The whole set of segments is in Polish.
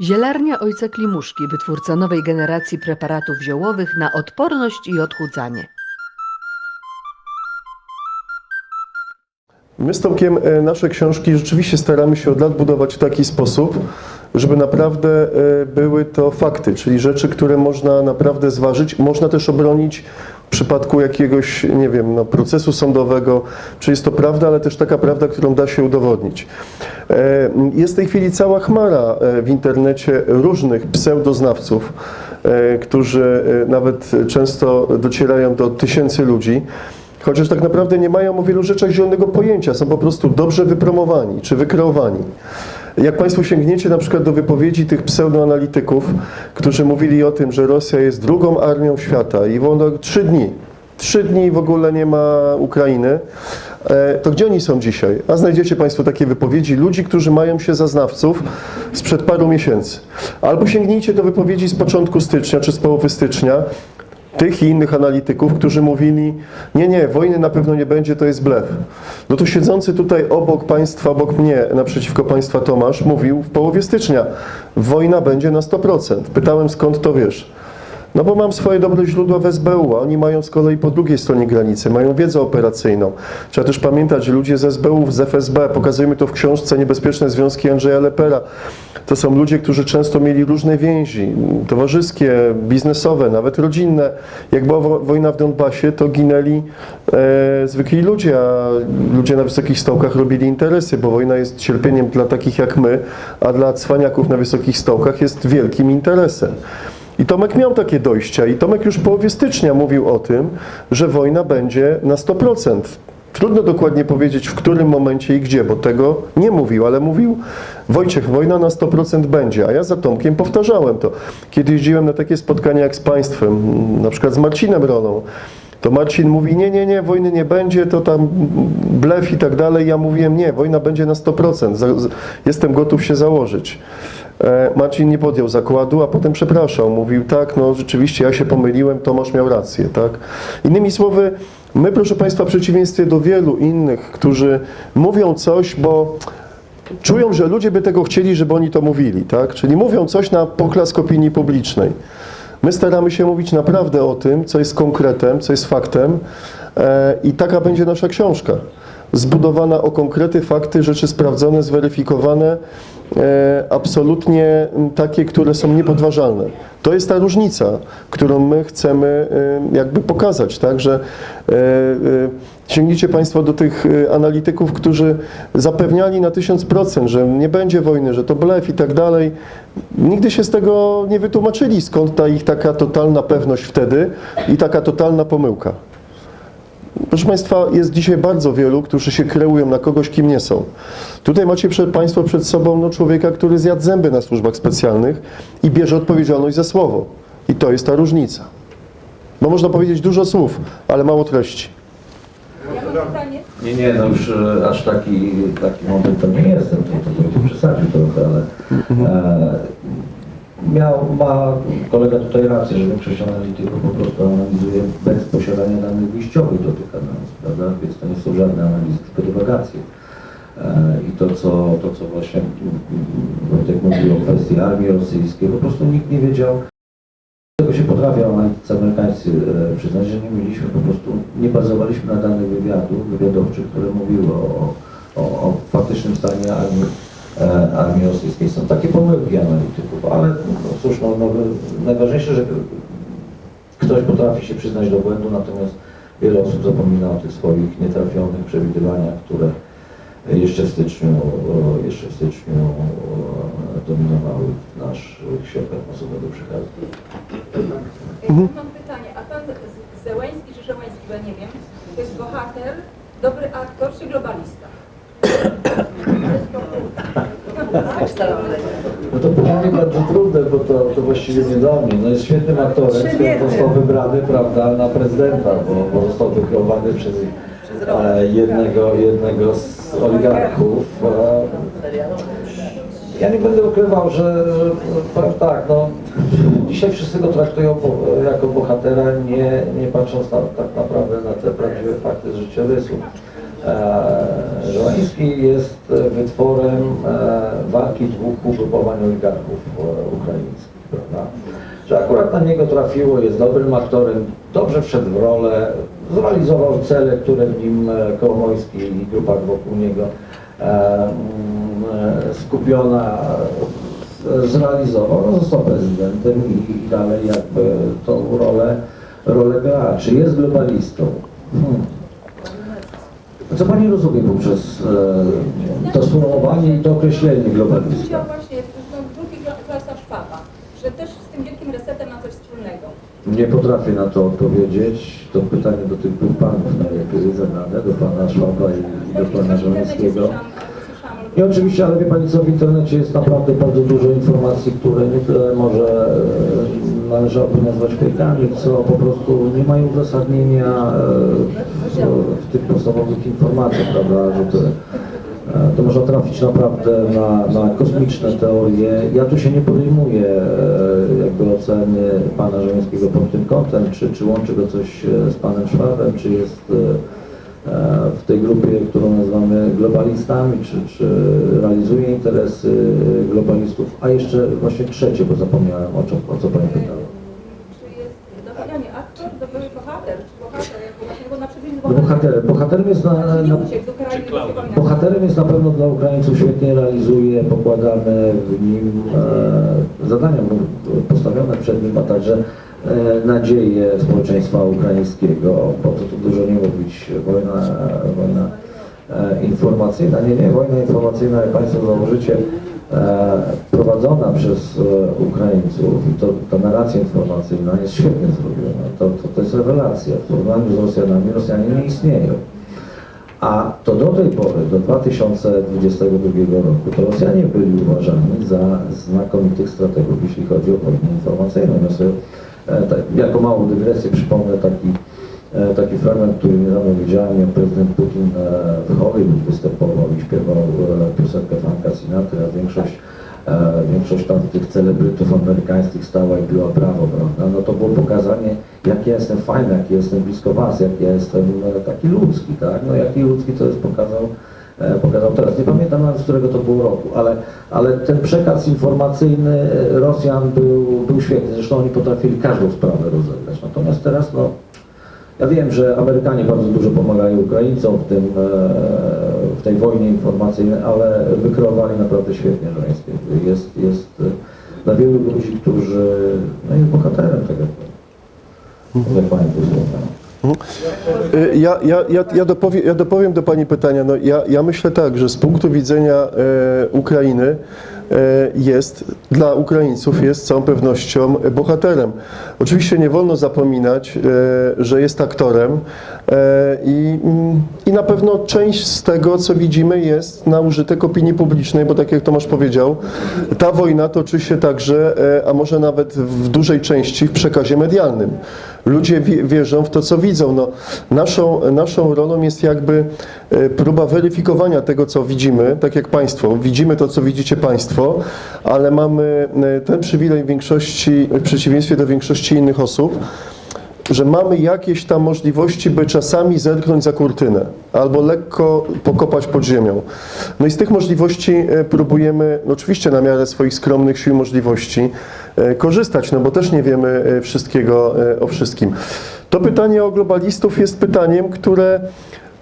Zielarnia Ojca Klimuszki, wytwórca nowej generacji preparatów ziołowych na odporność i odchudzanie. My z Tomkiem e, nasze książki rzeczywiście staramy się od lat budować w taki sposób, żeby naprawdę e, były to fakty, czyli rzeczy, które można naprawdę zważyć, można też obronić w przypadku jakiegoś, nie wiem, no, procesu sądowego, czy jest to prawda, ale też taka prawda, którą da się udowodnić. E, Jest w tej chwili cała chmara e, w internecie różnych pseudoznawców, e, którzy nawet często docierają do tysięcy ludzi, Chociaż tak naprawdę nie mają o wielu rzeczach zielonego pojęcia, są po prostu dobrze wypromowani czy wykreowani. Jak Państwo sięgniecie na przykład do wypowiedzi tych pseudoanalityków, którzy mówili o tym, że Rosja jest drugą armią świata i wolno trzy dni, trzy dni w ogóle nie ma Ukrainy, e, to gdzie oni są dzisiaj? A znajdziecie Państwo takie wypowiedzi ludzi, którzy mają się za znawców sprzed paru miesięcy. Albo sięgnijcie do wypowiedzi z początku stycznia czy z połowy stycznia, tych i innych analityków, którzy mówili, nie, nie, wojny na pewno nie będzie, to jest blef. No to siedzący tutaj obok państwa, obok mnie, naprzeciwko państwa Tomasz, mówił w połowie stycznia, wojna będzie na 100%. Pytałem, skąd to wiesz? No bo mam swoje dobre źródła w SBU, a oni mają z kolei po drugiej stronie granicy, mają wiedzę operacyjną. Trzeba też pamiętać, że ludzie z SBU, z FSB, pokazujemy to w książce Niebezpieczne Związki Andrzeja Lepera, to są ludzie, którzy często mieli różne więzi, towarzyskie, biznesowe, nawet rodzinne. Jak była wo- wojna w Donbasie, to ginęli e, zwykli ludzie, a ludzie na wysokich stołkach robili interesy, bo wojna jest cierpieniem dla takich jak my, a dla cwaniaków na wysokich stołkach jest wielkim interesem. Tomek miał takie dojścia i Tomek już w połowie stycznia mówił o tym, że wojna będzie na 100%. Trudno dokładnie powiedzieć w którym momencie i gdzie, bo tego nie mówił, ale mówił Wojciech, wojna na 100% będzie, a ja za Tomkiem powtarzałem to. Kiedy jeździłem na takie spotkania jak z Państwem, na przykład z Marcinem Roną, to Marcin mówi, nie, nie, nie, wojny nie będzie, to tam blef i tak dalej. Ja mówiłem, nie, wojna będzie na 100%, za- z- jestem gotów się założyć. E, Marcin nie podjął zakładu, a potem przepraszał. Mówił, tak, no rzeczywiście, ja się pomyliłem, Tomasz miał rację, tak. Innymi słowy, my, proszę Państwa, w przeciwieństwie do wielu innych, którzy mówią coś, bo czują, że ludzie by tego chcieli, żeby oni to mówili, tak? Czyli mówią coś na poklask opinii publicznej. My staramy się mówić naprawdę o tym, co jest konkretem, co jest faktem e, i taka będzie nasza książka. Zbudowana o konkrety, fakty, rzeczy sprawdzone, zweryfikowane, e, absolutnie takie, które są niepodważalne. To jest ta różnica, którą my chcemy e, jakby pokazać, tak, że e, Sięgnijcie Państwo do tych analityków, którzy zapewniali na 1000%, że nie będzie wojny, że to blef i tak dalej. Nigdy się z tego nie wytłumaczyli, skąd ta ich taka totalna pewność wtedy i taka totalna pomyłka. Proszę Państwa, jest dzisiaj bardzo wielu, którzy się kreują na kogoś, kim nie są. Tutaj macie przed Państwo przed sobą no, człowieka, który zjadł zęby na służbach specjalnych i bierze odpowiedzialność za słowo. I to jest ta różnica. Bo można powiedzieć dużo słów, ale mało treści. Ja mam pytanie. Nie, nie, no już e, aż taki, taki moment to nie jestem, to, to będzie przesadził trochę, ale e, miał, ma kolega tutaj rację, że większość analityków po prostu analizuje bez posiadania danych wyjściowych do tych analiz, prawda? Więc to nie są żadne analizy, tylko dywagacje. E, I to co, to, co właśnie Wojtek mówił o kwestii armii rosyjskiej, po prostu nikt nie wiedział, tego się potrafią analitycy amerykańscy e, przyznać, że nie mieliśmy po prostu, nie bazowaliśmy na danych wywiadów, wywiadowczych, które mówiły o, o, o faktycznym stanie armii, armii rosyjskiej. Są takie pomyłki analityków, ale no, cóż, no, no, najważniejsze, że ktoś potrafi się przyznać do błędu, natomiast wiele osób zapomina o tych swoich nietrafionych przewidywaniach, które jeszcze w styczniu, jeszcze w styczniu dominowały w naszych środkach masowego przekazu. Ja mam pytanie, a pan Z- Zełęński czy Żołański, bo ja nie wiem, to jest bohater, dobry aktor czy globalista? No to pytanie bardzo trudne, bo to, to właściwie nie do mnie. No jest świetnym aktorem, skoro został wybrany prawda, na prezydenta, bo, bo został wykreowany przez e, jednego, jednego z oligarchów. E, ja nie będę ukrywał, że, że powiem tak, no, dzisiaj wszyscy go traktują jako bohatera, nie, nie patrząc na, tak naprawdę na te prawdziwe fakty z. E, Żołański jest e, wytworem e, walki dwóch ugrupowań oligarchów e, ukraińskich, prawda? Że akurat na niego trafiło, jest dobrym aktorem, dobrze wszedł w rolę, zrealizował cele, które w nim Kołomojski i grupa wokół niego mm, skupiona zrealizował, no został prezydentem i, i dalej jakby tą rolę, rolę gra. Czy jest globalistą? Hmm. Co Pani rozumie poprzez e, to sformułowanie i to określenie globalizmu? Chciał właśnie, to drugi kla- klasa Szwaba, że też z tym wielkim resetem ma coś wspólnego. Nie potrafię na to odpowiedzieć. To pytanie do tych dwóch panów najlepiej zadane, do Pana Szwaba i, i do Pana słyszałam I oczywiście, ale wie Pani co, w internecie jest naprawdę bardzo dużo informacji, które nie tyle może e, należałoby nazwać fejkami, co po prostu nie mają uzasadnienia e, w, w tych podstawowych informacjach, prawda, że to, e, to można trafić naprawdę na, na kosmiczne teorie. Ja tu się nie podejmuję e, jakby oceny Pana Żołańskiego pod tym kątem, czy, czy łączy go coś z Panem Szwabem, czy jest w tej grupie, którą nazywamy globalistami, czy, czy realizuje interesy globalistów, a jeszcze właśnie trzecie, bo zapomniałem o, czym, o co Pani pytała. Czy jest dobry, nie aktor, dobry bohater, czy bohater, jako właśnie, bo na przykład jest No bohaterem. Bohaterem jest na, na, bohaterem jest na pewno dla Ukraińców świetnie realizuje pokładane w nim e, zadania mu postawione przed nim, a także e, nadzieje społeczeństwa ukraińskiego. Po co tu dużo nie mówić, wojna, wojna e, informacyjna, nie, nie, wojna informacyjna, jak Państwo założycie, e, prowadzona przez e, Ukraińców to, ta narracja informacyjna jest świetnie zrobiona. To, to, to jest rewelacja. W porównaniu z Rosjanami, Rosjanie nie istnieją. A to do tej pory, do 2022 roku, to Rosjanie byli uważani za znakomitych strategów, jeśli chodzi o wojnę informacyjną. Ja e, tak, jako małą dygresję przypomnę taki, e, taki fragment, który niedawno widziałem, jak prezydent Putin e, w Hollywood występował i śpiewał e, piosenkę Franka Sinatra, a większość e, większość tam tych celebrytów amerykańskich stała i biła brawo, prawda? No to było pokazanie, jak ja jestem fajny, jak ja jestem blisko was, jak ja jestem e, taki ludzki, tak? No jaki ludzki to jest pokazał, e, pokazał teraz. Nie pamiętam nawet, z którego to było roku, ale, ale ten przekaz informacyjny Rosjan był, był świetny. Zresztą oni potrafili każdą sprawę rozegrać. Natomiast teraz, no, ja wiem, że Amerykanie bardzo dużo pomagają Ukraińcom w, tym, e, w tej wojnie informacyjnej, ale wykreowali naprawdę świetnie Żołańskiego. Jest, jest e, dla wielu ludzi, którzy no jest bohaterem tego. Jak Pani posłucha. Y, Ja, ja, ja, ja, dopowiem, ja dopowiem do Pani pytania. No, ja, ja myślę tak, że z punktu widzenia e, Ukrainy e, jest, dla Ukraińców jest z całą pewnością bohaterem. Oczywiście nie wolno zapominać, e, że jest aktorem e, i, i na pewno część z tego, co widzimy, jest na użytek opinii publicznej, bo tak jak Tomasz powiedział, ta wojna toczy się także, e, a może nawet w dużej części w przekazie medialnym. Ludzie wie- wierzą w to, co widzą. No, naszą, naszą rolą jest jakby e, próba weryfikowania tego, co widzimy, tak jak Państwo. Widzimy to, co widzicie Państwo, ale mamy e, ten przywilej w większości, w przeciwieństwie do większości innych osób, że mamy jakieś tam możliwości, by czasami zerknąć za kurtynę albo lekko pokopać pod ziemią. No i z tych możliwości e, próbujemy, no oczywiście na miarę swoich skromnych sił i możliwości, korzystać, no bo też nie wiemy e, wszystkiego e, o wszystkim. To pytanie o globalistów jest pytaniem, które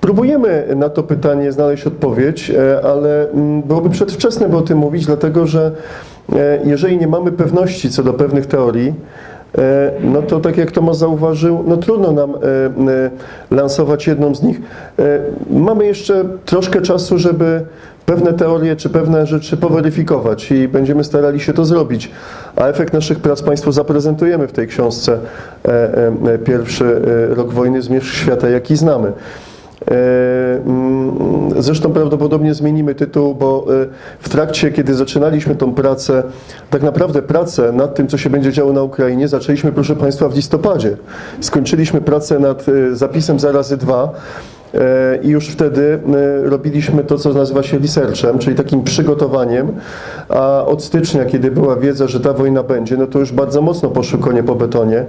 Próbujemy na to pytanie znaleźć odpowiedź, e, ale mm, byłoby przedwczesne, by o tym mówić, dlatego że e, jeżeli nie mamy pewności co do pewnych teorii, e, no to tak jak Tomasz zauważył, no trudno nam e, e, lansować jedną z nich. E, Mamy jeszcze troszkę czasu, żeby pewne teorie czy pewne rzeczy poweryfikować i będziemy starali się to zrobić. A efekt naszych prac Państwu zaprezentujemy w tej książce e, e, Pierwszy e, rok wojny Zmierzch świata, jaki znamy. Mm, Zresztą prawdopodobnie zmienimy tytuł, bo w trakcie, kiedy zaczynaliśmy tą pracę, tak naprawdę pracę nad tym, co się będzie działo na Ukrainie, zaczęliśmy, proszę Państwa, w listopadzie. Skończyliśmy pracę nad zapisem zarazy 2. E, I już wtedy e, robiliśmy to, co nazywa się researchem, czyli takim przygotowaniem, a od stycznia, kiedy była wiedza, że ta wojna będzie, no to już bardzo mocno poszło konie po betonie.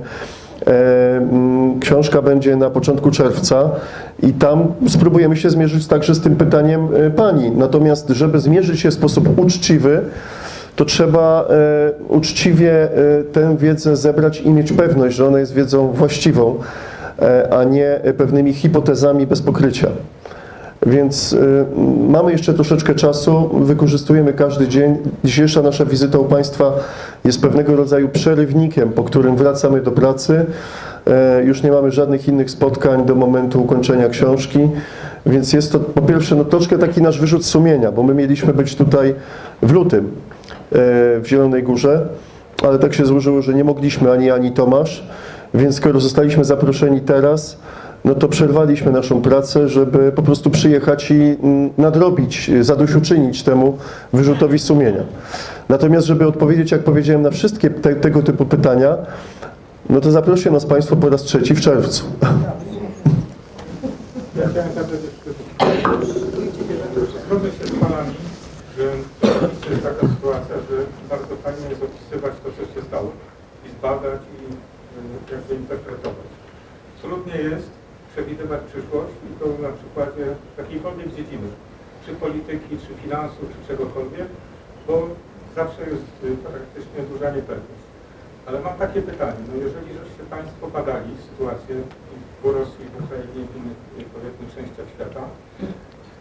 E, mm, Książka będzie na początku czerwca i tam spróbujemy się zmierzyć także z tym pytaniem pani. Natomiast, żeby zmierzyć się w sposób uczciwy, to trzeba uczciwie tę wiedzę zebrać i mieć pewność, że ona jest wiedzą właściwą, a nie pewnymi hipotezami bez pokrycia. Więc y, mamy jeszcze troszeczkę czasu, wykorzystujemy każdy dzień. Dzisiejsza nasza wizyta u Państwa jest pewnego rodzaju przerywnikiem, po którym wracamy do pracy. E, już nie mamy żadnych innych spotkań do momentu ukończenia książki, więc jest to po pierwsze no, troszkę taki nasz wyrzut sumienia, bo my mieliśmy być tutaj w lutym e, w Zielonej Górze, ale tak się złożyło, że nie mogliśmy ani ani Tomasz, więc skoro zostaliśmy zaproszeni teraz, no to przerwaliśmy naszą pracę, żeby po prostu przyjechać i nadrobić, zadośćuczynić temu wyrzutowi sumienia. Natomiast, żeby odpowiedzieć, jak powiedziałem, na wszystkie te, tego typu pytania, no to zaproszę nas Państwo po raz trzeci w czerwcu. Ja chciałem jeszcze Zgodzę się z Panami, że jest taka sytuacja, że bardzo fajnie jest opisywać to, co się stało i zbadać jakby interpretować. Trudnie jest przewidywać przyszłość i to na przykładzie jakiejkolwiek dziedziny, czy polityki, czy finansów, czy czegokolwiek, bo zawsze jest y, praktycznie duża niepewność. Ale mam takie pytanie, no jeżeli żeście Państwo badali sytuację w Rosji, w Ukrainie w innych y, powiedzmy częściach świata,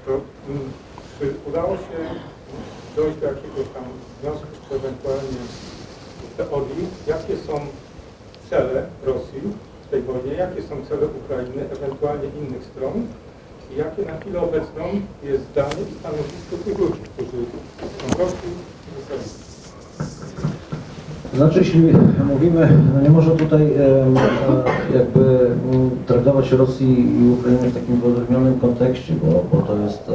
to mm, czy udało się dojść do jakiegoś tam wniosku, czy ewentualnie teorii, jakie są cele Rosji w tej wojnie, jakie są cele Ukrainy, ewentualnie innych stron i jakie na chwilę obecną jest zdanie i stanowisko tych ludzi, którzy są Rosji i. Znaczy, jeśli mówimy, no nie można tutaj e, jakby mm, traktować Rosji i Ukrainy w takim wyodrębnionym kontekście, bo, bo to, jest, e,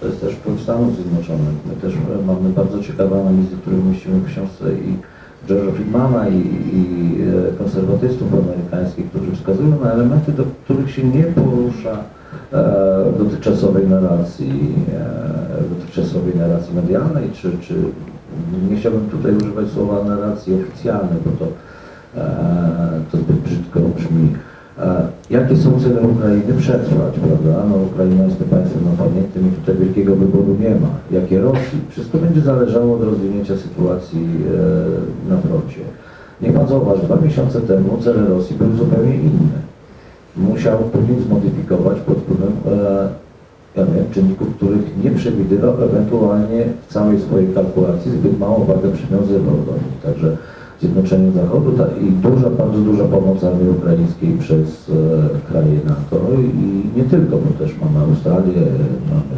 to jest też wpływ Stanów Zjednoczonych. My też e, mamy bardzo ciekawe analizy, które mieścimy w książce i George'a Friedmana i, i e, konserwatystów amerykańskich, którzy wskazują na elementy, do których się nie porusza e, dotychczasowej narracji, e, dotychczasowej narracji medialnej, czy, czy nie chciałbym tutaj używać słowa narracji oficjalnej, bo to, e, to zbyt brzydko brzmi. E, jakie są cele Ukrainy? Przetrwać, prawda? No, Ukraina jest tym państwem napadniętym i tutaj wielkiego wyboru nie ma. Jakie Rosji? Wszystko będzie zależało od rozwinięcia sytuacji e, na froncie. Niech pan zauważy, dwa miesiące temu cele Rosji były zupełnie inne. Musiał Putin zmodyfikować pod wpływem e, ja wiem, czynników, których nie przewidywał, ewentualnie w całej swojej kalkulacji zbyt małą wagę przywiązywał do nich. Także Zjednoczenie Zachodu ta, i duża, bardzo duża pomoc armii ukraińskiej przez e, kraje NATO i nie tylko, bo też mamy Australię, mamy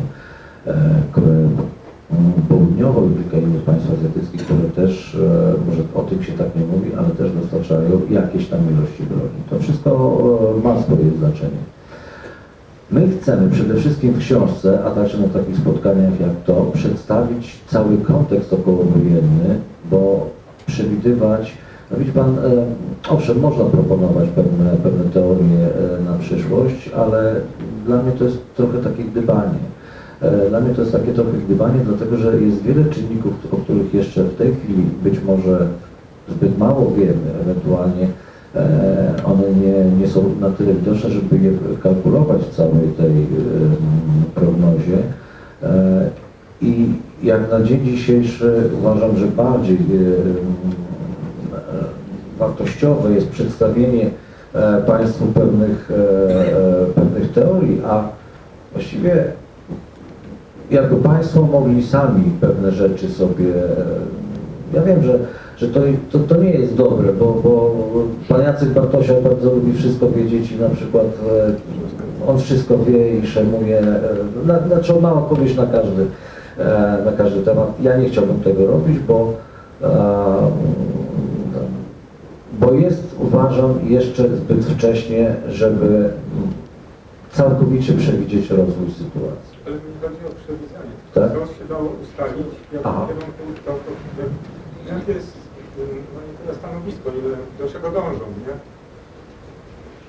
e, Koreę Południową i kilka innych państw azjatyckich, które też, e, może o tym się tak nie mówi, ale też dostarczają jakieś tam ilości broni. To wszystko e, ma swoje znaczenie. My chcemy przede wszystkim w książce, a także na takich spotkaniach jak to, przedstawić cały kontekst okołowojenny, bo przewidywać, no widzi Pan, e, owszem, można proponować pewne, pewne teorie e, na przyszłość, ale dla mnie to jest trochę takie gdybanie. E, Dla mnie to jest takie trochę gdybanie, dlatego że jest wiele czynników, o których jeszcze w tej chwili być może zbyt mało wiemy, ewentualnie one nie, nie są na tyle widoczne, żeby je kalkulować w całej tej prognozie. I jak na dzień dzisiejszy uważam, że bardziej e, e, wartościowe jest przedstawienie e, Państwu pewnych, pewnych teorii, a właściwie jakby Państwo mogli sami pewne rzeczy sobie. Ja wiem, że, że to, to, to nie jest dobre, bo, bo pan Jacek Bartosiak bardzo lubi wszystko wiedzieć i na przykład on wszystko wie i szemuje, na, znaczy on ma odpowiedź na każdy, na każdy temat. Ja nie chciałbym tego robić, bo, e, bo jest, uważam, jeszcze zbyt wcześnie, żeby całkowicie przewidzieć rozwój sytuacji. Ale mi chodzi o przewidzenie. Tak? Co się dało ustalić, jak kierunku to, to, ym, no nie tyle stanowisko, ile do czego dążą, nie?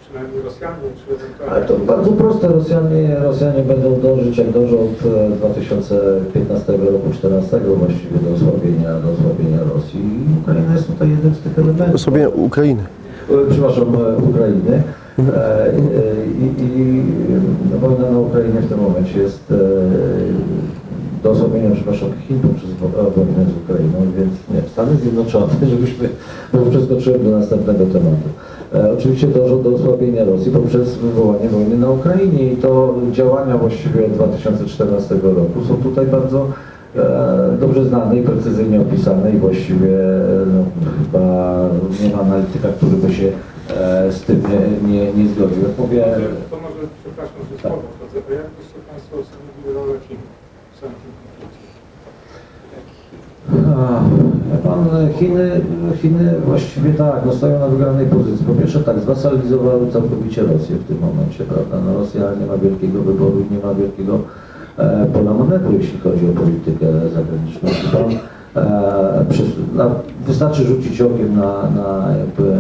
Przynajmniej Rosjanie, czy ewentualnie... Ale to bardzo proste. Rosjanie, Rosjanie będą dążyć, jak dążą od e, 2015 roku, 2014 właściwie do osłabienia, do osłabienia Rosji. I Ukraina jest tutaj jednym z tych elementów. Sobie Ukrainy. e, przepraszam, e, Ukrainy. E, e, I, i no, wojna na Ukrainie w tym momencie jest e, do osłabienia, przepraszam, Chin poprzez wo- wojnę z Ukrainą, więc nie, Stany Zjednoczone, żebyśmy, bo przeskoczyłem do następnego tematu. E, oczywiście dążą do osłabienia Rosji poprzez wywołanie wojny na Ukrainie i to działania właściwie od 2014 roku są tutaj bardzo e, dobrze znane i precyzyjnie opisane i właściwie e, no, chyba nie ma analityka, który by się z tym nie, nie, nie zgodził. Jak mówię, To może, przepraszam, że słowo wchodzę, a jak byście Państwo ocenili rolę Chin w konflikcie? Pan, Chiny, Chiny właściwie tak, no stoją na wygranej pozycji. Po pierwsze tak, zwasalizowały całkowicie Rosję w tym momencie, prawda? No Rosja nie ma wielkiego wyboru i nie ma wielkiego e, pola manewru, jeśli chodzi o politykę zagraniczną. Pan, e, przez, na, wystarczy rzucić okiem na, na jakby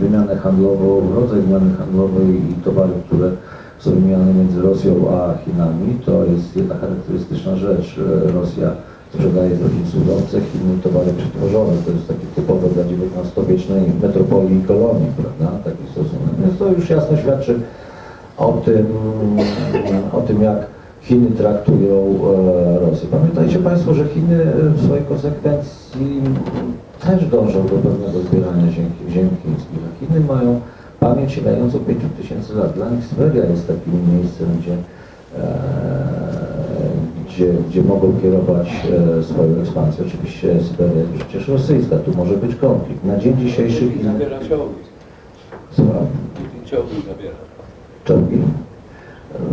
wymianę handlową, rodzaj wymiany handlowej i towary, które są wymieniane między Rosją a Chinami. To jest jedna charakterystyczna rzecz. E, Rosja sprzedaje Chin surowce, Chiny towary przetworzone. To jest takie typowe dla XIX-wiecznej metropolii i kolonii, prawda? Taki stosunek. Więc to już jasno świadczy o tym, o tym jak Chiny traktują e, Rosję. Pamiętajcie Państwo, że Chiny w swojej konsekwencji też dążą do pewnego zbierania ziem, ziem chińskich. A Chiny mają pamięć sięgającą 5000 lat. Dla nich Syberia jest takim miejscem, gdzie e, gdzie, gdzie mogą kierować e, swoją ekspansję. Oczywiście Syberia jest przecież rosyjska, tu może być konflikt. Na dzień dzisiejszy I Chiny... zabiera czołgi. Słucham? I czołgi zabiera. Czołgi?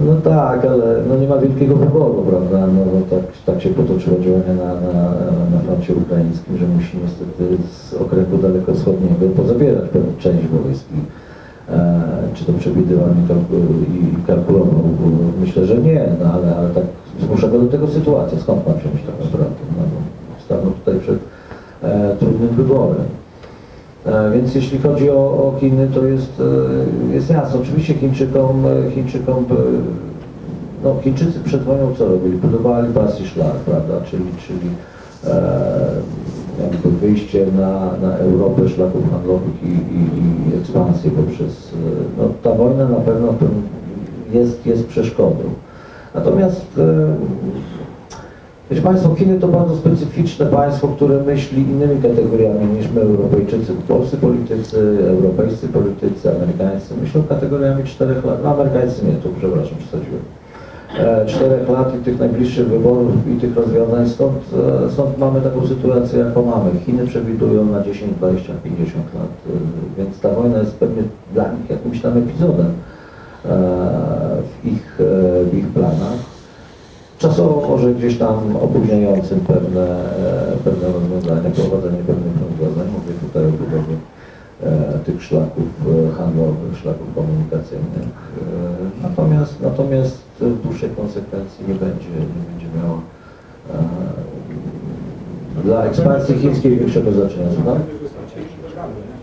No tak, ale no nie ma wielkiego wyboru, prawda? No bo tak, tak się potoczyło działania na, na, na froncie ukraińskim, że musi niestety z okręgu dalekowschodniego pozabierać pewną część wojsk. I, e, czy to przewidywalnie kalku- i kalkulował? Myślę, że nie, no ale, ale tak zmusza go do tego sytuacja. Skąd ma wziąć tak naprawdę? No, stanął tutaj przed e, trudnym wyborem. E, Więc jeśli chodzi o, o Chiny, to jest, e, jest jasne. Oczywiście Chińczykom, e, Chińczykom e, no, Chińczycy przed wojną co robili? Budowali pas i szlak, prawda? Czyli, czyli e, jakby wyjście na, na Europę szlaków handlowych i, i, i ekspansję poprzez... No, ta wojna na pewno jest, jest przeszkodą. Natomiast e, Wiecie Państwo, Chiny to bardzo specyficzne państwo, które myśli innymi kategoriami niż my Europejczycy. Polscy politycy, europejscy politycy, amerykańscy myślą kategoriami czterech lat. No Amerykańscy nie, tu przepraszam, przesadziłem. E, czterech lat i tych najbliższych wyborów i tych rozwiązań, stąd, e, stąd mamy taką sytuację, jaką mamy. Chiny przewidują na 10, 20, 50 lat, e, więc ta wojna jest pewnie dla nich jakimś tam epizodem w ich, e, w ich planach czasowo może gdzieś tam opóźniającym pewne, e, pewne rozwiązania, prowadzenie pewnych rozwiązań. Mówię tutaj o budowie e, tych szlaków e, handlowych, szlaków komunikacyjnych. E, Natomiast, natomiast w dłuższej konsekwencji nie będzie, nie będzie miało e, dla ekspansji chińskiej większego znaczenia. Że są Chiny wybrane, nie?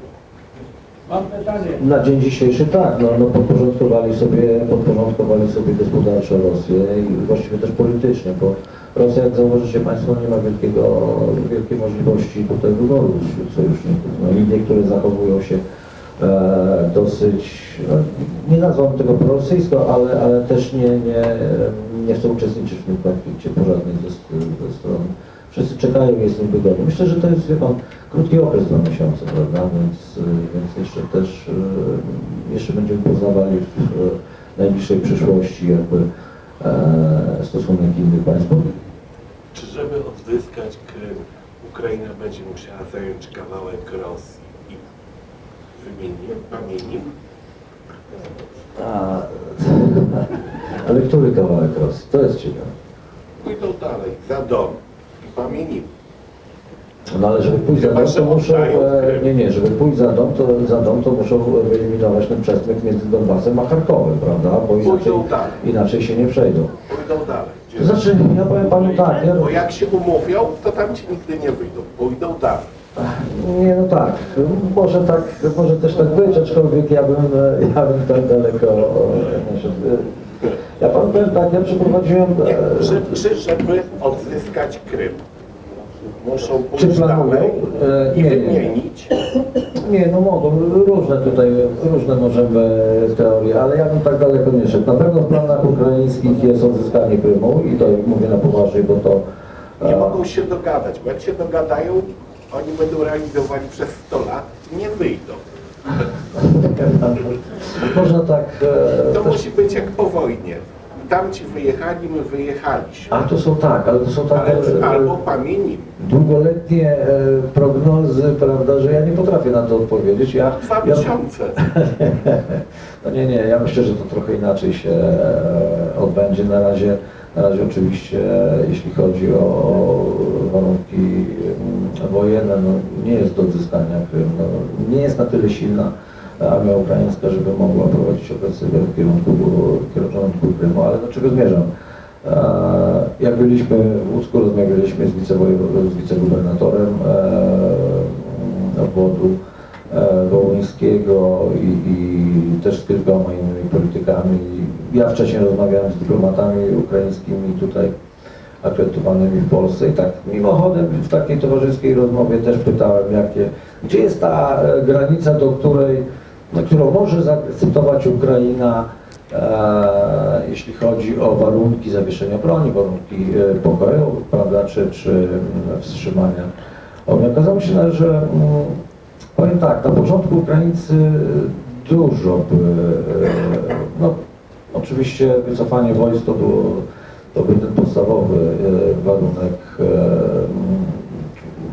Mam pytanie. Na dzień dzisiejszy tak, no, no podporządkowali sobie, podporządkowali sobie gospodarczo Rosję i właściwie też politycznie, bo Rosja, jak zauważycie Państwo, nie ma wielkiego, wielkiej możliwości tutaj wyboru wśród sojuszników. No, i niektóre zachowują się e, dosyć, no, nie nazwałbym tego prorosyjsko, ale, ale też nie, nie, nie chcą uczestniczyć w tym konflikcie po żadnej ze, ze. Wszyscy czekają, jest im wygodnie. Myślę, że to jest, wie Pan, krótki okres, dwa miesiące, prawda, więc, y, więc jeszcze też, y, jeszcze będziemy poznawali w y, najbliższej przyszłości jakby e, stosunek innych państw. Czy żeby odzyskać Krym, Ukraina będzie musiała zająć kawałek Rosji i wymienić, pamiętnik? A, ale który kawałek Rosji? To jest ciekawe. Pójdą dalej, za dom i pamiętnik. No ale żeby pójść za dom, to muszą, e, nie, nie, żeby pójść za dom, to, za dom, to muszą wyeliminować ten przesmyk między Donbasem a Charkowem, prawda? Bo inaczej, Pójdą dalej. inaczej się nie przejdą. Pójdą dalej. To znaczy, ja powiem Panu tak, Bo jak się umówią, to tam ci nigdy nie wyjdą. Pójdą dalej. nie no tak, może tak, może też tak być, aczkolwiek ja bym, e, ja bym tak daleko, e, znaczy, e, ja Panu powiem tak, ja przeprowadziłem, Nie, że, żeby odzyskać Krym, muszą Czy planują? dalej E, i nie, nie. wymienić Nie, no mogą, różne tutaj, różne możemy teorie, ale ja bym tak daleko nie szedł. Na pewno w planach ukraińskich jest odzyskanie Krymu i to mówię na poważnie, bo to... Nie e, mogą się dogadać, bo jak się dogadają, oni będą realizowali przez 100 lat nie wyjdą. Można tak... e, To też- musi być jak po wojnie. Tamci wyjechali, my wyjechaliśmy. A to są tak, ale to są takie Ale e, albo pamiętnik. długoletnie e, prognozy, prawda, że ja nie potrafię na to odpowiedzieć. Ja, Dwa ja, miesiące. No nie, nie, ja myślę, że to trochę inaczej się e, odbędzie. Na razie, na razie oczywiście, jeśli chodzi o warunki mm, wojenne, no, nie jest do odzyskania Krym. No, nie jest na tyle silna armia ukraińska, żeby mogła prowadzić ofensywę w kierunku, w kierunku Krymu, ale do czego zmierzam? E, Jak byliśmy w Łódzku, rozmawialiśmy z, z wicegubernatorem e, obwodu e, Wołyńskiego i, i też z kilkoma innymi politykami. Ja wcześniej rozmawiałem z dyplomatami ukraińskimi tutaj akredytowanymi w Polsce i tak mimochodem w takiej towarzyskiej rozmowie też pytałem, jakie, gdzie jest ta granica, do której, na którą może zaakceptować Ukraina, e, jeśli chodzi o warunki zawieszenia broni, warunki e, pokoju, prawda, czy, czy mm, wstrzymania ognia. Okazało się, że mm, Powiem tak, na początku Ukraińcy dużo by, e, no oczywiście wycofanie wojsk to, było, to był ten podstawowy e, warunek e,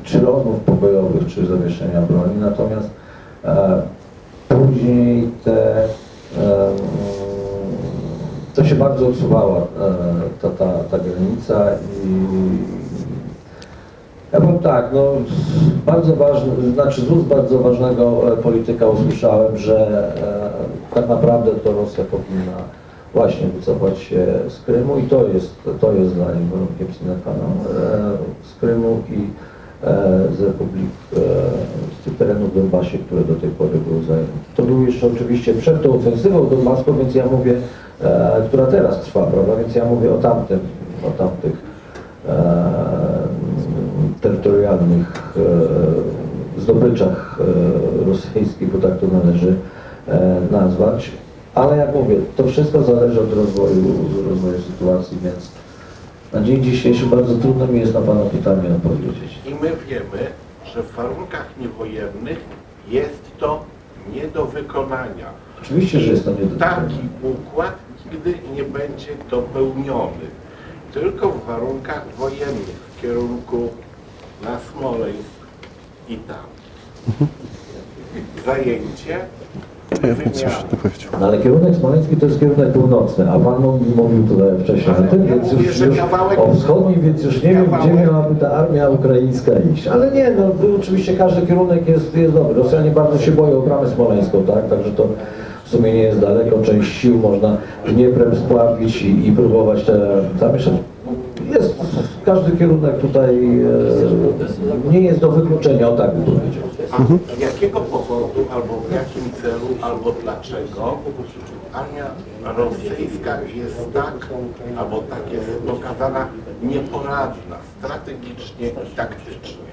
czy rozmów pokojowych, czy zawieszenia broni, natomiast później te, to się bardzo odsuwała e, ta, ta, ta granica i ja powiem tak, no bardzo ważny, znaczy z ust bardzo ważnego e, polityka usłyszałem, że e, tak naprawdę to Rosja powinna właśnie wycofać się z Krymu i to jest, to jest dla sine qua non e, z Krymu i z republik, e, z tych terenów w Donbasie, które do tej pory były zajęte. To był jeszcze oczywiście przed tą ofensywą donbaską, więc ja mówię, e, która teraz trwa, prawda, więc ja mówię o tamtym, o tamtych e, terytorialnych e, zdobyczach e, rosyjskich, bo tak to należy e, nazwać. Ale jak mówię, to wszystko zależy od rozwoju, rozwoju sytuacji, więc na dzień dzisiejszy bardzo trudno mi jest na Pana pytanie odpowiedzieć. I my wiemy, że w warunkach niewojennych jest to nie do wykonania. Oczywiście, że jest to nie do Taki układ nigdy nie będzie dopełniony. Tylko w warunkach wojennych w kierunku na Smoleńsk i tam. Zajęcie, wymiana. No ale kierunek smoleński to jest kierunek północny, a Pan mów- mówił tutaj wcześniej o tym, Ja więc już, że już o wschodnim, więc już nie wiem, gdzie miałaby ta armia ukraińska iść. Ale nie, no to oczywiście każdy kierunek jest, jest dobry. Rosjanie bardzo się boją o bramę smoleńską, tak? Także to w sumie nie jest daleko. Część sił można Dnieprem spławić i, i próbować te zamieszać. Jest każdy kierunek tutaj e, nie jest do wykluczenia, o tak bym powiedział. A z jakiego powodu, albo w jakim celu, albo dlaczego armia rosyjska jest tak, albo tak jest pokazana nieporadna strategicznie i taktycznie?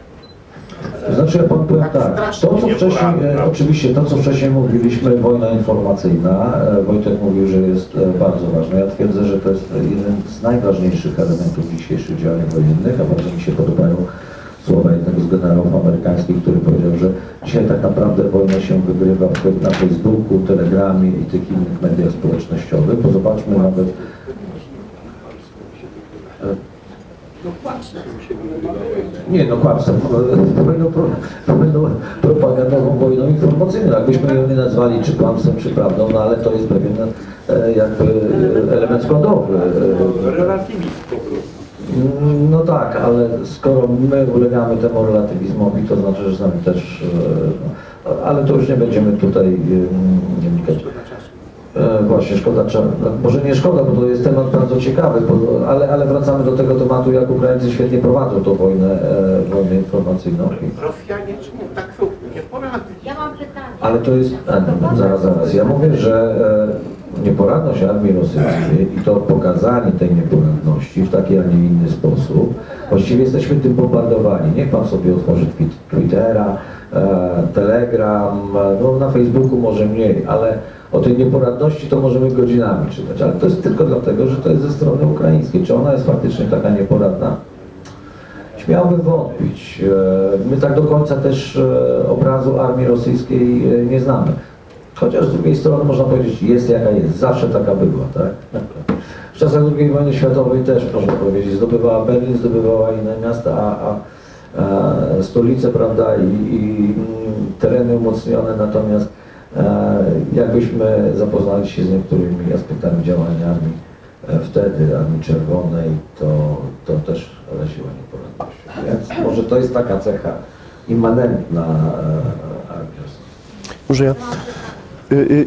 Znaczy ja powiem tak, to co wcześniej, e, oczywiście to co wcześniej mówiliśmy, wojna informacyjna, e, Wojtek mówił, że jest e, bardzo ważna. Ja twierdzę, że to jest jeden z najważniejszych elementów dzisiejszych działań wojennych, a bardzo mi się podobają słowa jednego z generałów amerykańskich, który powiedział, że dzisiaj tak naprawdę wojna się wygrywa na Facebooku, Telegramie i tych innych mediach społecznościowych, bo zobaczmy nawet Nie, no pro, to będą propagandową wojną informacyjną. Jakbyśmy ją nie nazwali czy kłamstwem, czy prawdą, no ale to jest pewien e, jakby e, element składowy. Relatywizm po prostu. No tak, ale skoro my ulegamy temu relatywizmowi, to znaczy, że z nami też, e, ale to już nie będziemy tutaj e, nie wnikać. E, Właśnie, szkoda, trzeba, no, może nie szkoda, bo to jest temat bardzo ciekawy, bo, ale, ale wracamy do tego tematu, jak Ukraińcy świetnie prowadzą tą wojnę, e, wojnę informacyjną. Rosjanie czemu tak są nieporadni? Ja mam pytanie. Ale to jest, a, no, zaraz, zaraz, ja mówię, że e, nieporadność armii rosyjskiej i to pokazanie tej nieporadności w taki, a nie inny sposób, właściwie jesteśmy tym bombardowani. Niech pan sobie otworzy twi- Twittera, e, Telegram, e, no na Facebooku może mniej, ale o tej nieporadności to możemy godzinami czytać, ale to jest tylko dlatego, że to jest ze strony ukraińskiej. Czy ona jest faktycznie taka nieporadna? Śmiałbym wątpić. E, My tak do końca też obrazu armii rosyjskiej nie znamy. Chociaż z drugiej strony można powiedzieć, jest jaka jest, zawsze taka była, tak? W czasach II wojny światowej też można powiedzieć, zdobywała Berlin, zdobywała inne miasta, a, a, a stolice, prawda, i, i mm, tereny umocnione, natomiast e, jakbyśmy zapoznali się z niektórymi aspektami działania armii e, wtedy, Armii Czerwonej, to, to też raziła nieporadność. Więc może to jest taka cecha immanentna e, armii. Może ja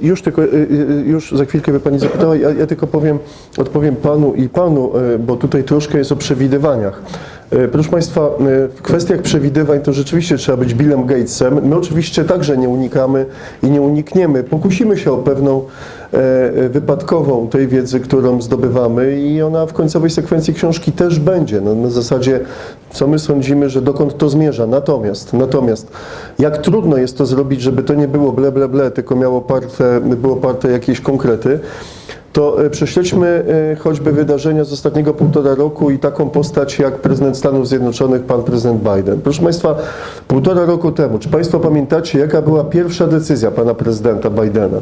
już tylko, y, y, już za chwilkę by Pani zapytała, ja, ja tylko powiem, odpowiem Panu i Panu, y, bo tutaj troszkę jest o przewidywaniach. Y, Proszę Państwa, y, w kwestiach przewidywań to rzeczywiście trzeba być Billem Gatesem. My oczywiście także nie unikamy i nie unikniemy. Pokusimy się o pewną wypadkową tej wiedzy, którą zdobywamy i ona w końcowej sekwencji książki też będzie. No, na zasadzie, co my sądzimy, że dokąd to zmierza. Natomiast, natomiast, jak trudno jest to zrobić, żeby to nie było ble, ble, ble, tylko miało oparte, było oparte jakieś konkrety, to e, prześledźmy e, choćby wydarzenia z ostatniego półtora roku i taką postać jak prezydent Stanów Zjednoczonych, pan prezydent Biden. Proszę Państwa, półtora roku temu, czy Państwo pamiętacie, jaka była pierwsza decyzja pana prezydenta Bidena?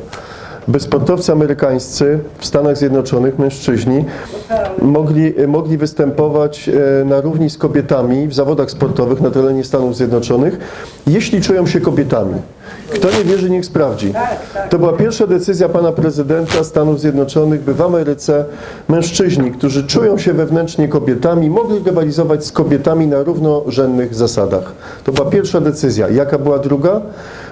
By sportowcy amerykańscy w Stanach Zjednoczonych, mężczyźni, mogli, mogli występować e, na równi z kobietami w zawodach sportowych na terenie Stanów Zjednoczonych, jeśli czują się kobietami. Kto nie wierzy, niech sprawdzi. To była pierwsza decyzja pana prezydenta Stanów Zjednoczonych, by w Ameryce mężczyźni, którzy czują się wewnętrznie kobietami, mogli rywalizować z kobietami na równorzędnych zasadach. To była pierwsza decyzja. Jaka była druga?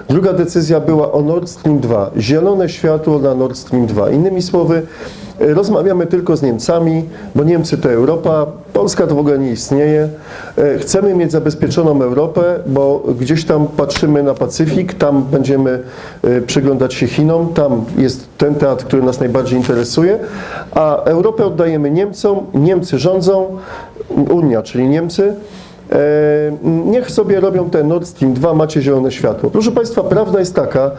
Druga decyzja była o Nord Stream 2. Zielone światło na Nord Stream 2. Innymi słowy, rozmawiamy tylko z Niemcami, bo Niemcy to Europa, Polska to w ogóle nie istnieje. E, Chcemy mieć zabezpieczoną Europę, bo gdzieś tam patrzymy na Pacyfik, tam będziemy e, przyglądać się Chinom, tam jest ten teatr, który nas najbardziej interesuje, a Europę oddajemy Niemcom, Niemcy rządzą, Unia, czyli Niemcy, Niech sobie robią ten Nord Stream 2, macie zielone światło. Proszę Państwa, prawda jest taka,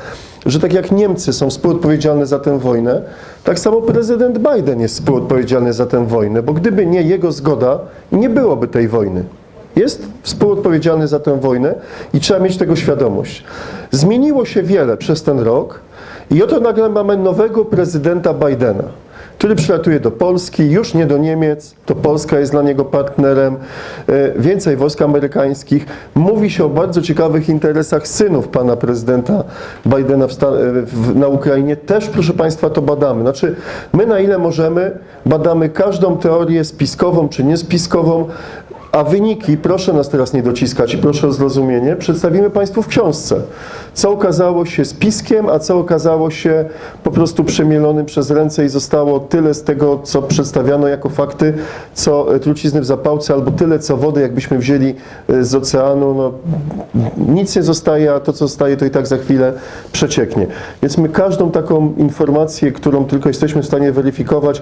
że tak jak Niemcy są współodpowiedzialne za tę wojnę, tak samo prezydent Biden jest współodpowiedzialny za tę wojnę, bo gdyby nie jego zgoda, nie byłoby tej wojny. Jest współodpowiedzialny za tę wojnę i trzeba mieć tego świadomość. Zmieniło się wiele przez ten rok i oto nagle mamy nowego prezydenta Bidena który przylatuje do Polski, już nie do Niemiec, to Polska jest dla niego partnerem, e, więcej wojsk amerykańskich. Mówi się o bardzo ciekawych interesach synów pana prezydenta Bidena e, na Ukrainie. Też, proszę Państwa, to badamy. Znaczy, my na ile możemy, badamy każdą teorię spiskową czy niespiskową, a wyniki, proszę nas teraz nie dociskać i proszę o zrozumienie, przedstawimy Państwu w książce. Co okazało się spiskiem, a co okazało się po prostu przemielonym przez ręce i zostało tyle z tego, co przedstawiano jako fakty, co e, trucizny w zapałce, albo tyle, co wody, jakbyśmy wzięli e, z oceanu. No, nic nie zostaje, a to, co zostaje, to i tak za chwilę przecieknie. Więc my każdą taką informację, którą tylko jesteśmy w stanie weryfikować,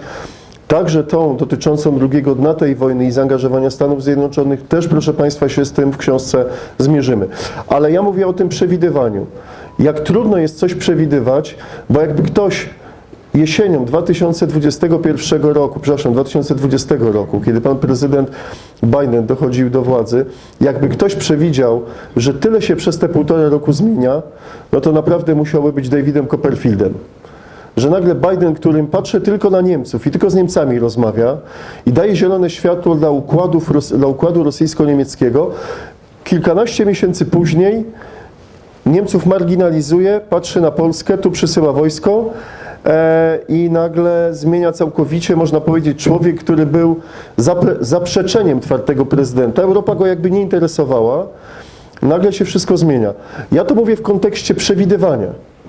Także tą dotyczącą drugiego dna tej wojny i zaangażowania Stanów Zjednoczonych też, proszę Państwa, się z tym w książce zmierzymy. Ale ja mówię o tym przewidywaniu. Jak trudno jest coś przewidywać, bo jakby ktoś jesienią 2021 roku, przepraszam, 2020 roku, kiedy pan prezydent Biden dochodził do władzy, jakby ktoś przewidział, że tyle się przez te półtora roku zmienia, no to naprawdę musiałby być Davidem Copperfieldem że nagle Biden, którym patrzy tylko na Niemców i tylko z Niemcami rozmawia i daje zielone światło dla, układów, dla układu rosyjsko-niemieckiego, kilkanaście miesięcy później Niemców marginalizuje, patrzy na Polskę, tu przysyła wojsko e, i nagle zmienia całkowicie, można powiedzieć, człowiek, który był zaprzeczeniem twardego prezydenta. Europa go jakby nie interesowała. Nagle się wszystko zmienia. Ja to mówię w kontekście przewidywania.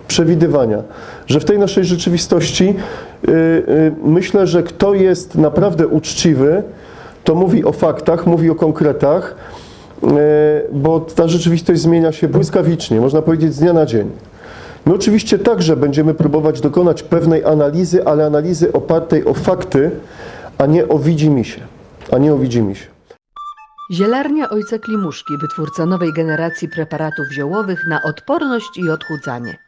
Przewidywania, że w tej naszej rzeczywistości y, y, myślę, że kto jest naprawdę uczciwy, to mówi o faktach, mówi o konkretach, y, bo ta rzeczywistość zmienia się błyskawicznie, można powiedzieć z dnia na dzień. My oczywiście także będziemy próbować dokonać pewnej analizy, ale analizy opartej o fakty, a nie o widzimisię, a nie o widzimisię. Zielarnia Ojca Klimuszki, wytwórca nowej generacji preparatów ziołowych na odporność i odchudzanie.